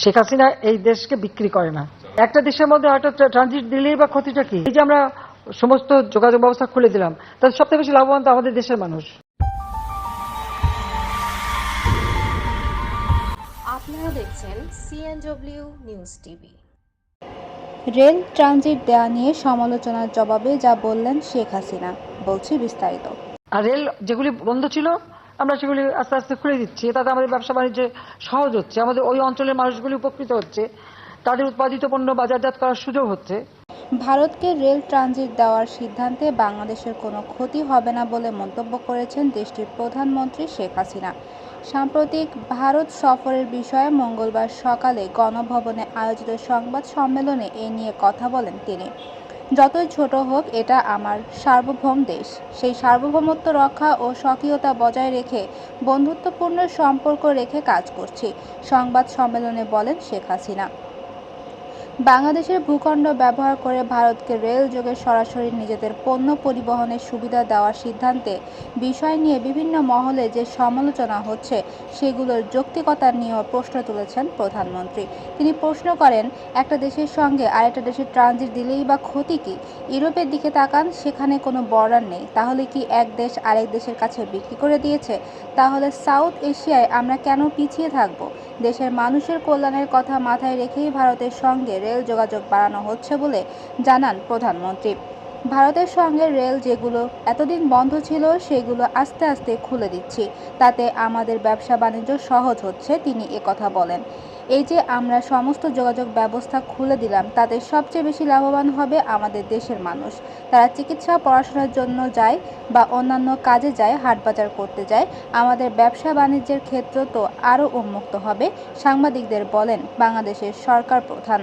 শেখ হাসিনা এই দেশকে বিক্রি করে না। একটা দেশের মধ্যে হয়তো ট্রানজিট দিলেই বা ক্ষতিটা কি? এই যে আমরা সমস্ত যোগাযোগ ব্যবস্থা খুলে দিলাম তাতে সবথেকে বেশি লাভবান তো আমাদের দেশের মানুষ। আপনারা দেখছেন C N W news TV rail transit দেওয়া নিয়ে সমালোচনার জবাবে যা বললেন শেখ হাসিনা বলছি বিস্তারিত। আর রেল যেগুলি বন্ধ ছিল আমরা সেগুলি আস্তে আস্তে খুলে দিচ্ছি। তাতে আমাদের ব্যবসা বাণিজ্য সহজ হচ্ছে। আমাদের ওই অঞ্চলের মানুষগুলি উপকৃত হচ্ছে। তাদের উৎপাদিত পণ্য বাজারজাত করার সুযোগ হচ্ছে। ভারতকে রেল ট্রানজিট দেওয়ার সিদ্ধান্তে বাংলাদেশের কোনো ক্ষতি হবে না বলে মন্তব্য করেছেন দেশটির প্রধানমন্ত্রী শেখ হাসিনা। সাম্প্রতিক ভারত সফরের বিষয়ে মঙ্গলবার সকালে গণভবনে আয়োজিত সংবাদ সম্মেলনে এ নিয়ে কথা বলেন তিনি। যতই ছোট হোক, এটা আমার সার্বভৌম দেশ। সেই সার্বভৌমত্ব রক্ষা ও স্বকীয়তা বজায় রেখে বন্ধুত্বপূর্ণ সম্পর্ক রেখে কাজ করছি, সংবাদ সম্মেলনে বলেন শেখ হাসিনা। বাংলাদেশের ভূখণ্ড ব্যবহার করে ভারতকে রেল যোগে সরাসরি নিজেদের পণ্য পরিবহনের সুবিধা দেওয়ার সিদ্ধান্তে বিষয় নিয়ে বিভিন্ন মহলে যে সমালোচনা হচ্ছে, সেগুলোর যৌক্তিকতা নিয়েও প্রশ্ন তুলেছেন প্রধানমন্ত্রী। তিনি প্রশ্ন করেন, একটা দেশের সঙ্গে আরেকটা দেশের ট্রানজিট দিলেই বা ক্ষতি কি? ইউরোপের দিকে তাকান, সেখানে কোনো বর্ডার নেই। তাহলে কি এক দেশ আরেক দেশের কাছে বিক্রি করে দিয়েছে? তাহলে সাউথ এশিয়ায় আমরা কেন পিছিয়ে থাকব? দেশের মানুষের কল্যাণের কথা মাথায় রেখেই ভারতের সঙ্গে রেল যোগাযোগ বাড়ানো হচ্ছে বলে জানান প্রধানমন্ত্রী। ভারতের সঙ্গে রেল যেগুলো এতদিন বন্ধ ছিল, সেগুলো আস্তে আস্তে খুলে দিচ্ছি। তাতে আমাদের ব্যবসা বাণিজ্য সহজ হচ্ছে, তিনি একথা বলেন। এই যে আমরা সমস্ত যোগাযোগ ব্যবস্থা খুলে দিলাম, তাতে সবচেয়ে বেশি লাভবান হবে আমাদের দেশের মানুষ। তারা চিকিৎসা, পড়াশোনার জন্য যায় বা অন্যান্য কাজে যায়, হাটবাজার করতে যায়। আমাদের ব্যবসা বাণিজ্যের ক্ষেত্র তো আরও উন্মুক্ত হবে, সাংবাদিকদের বলেন বাংলাদেশের সরকার প্রধান।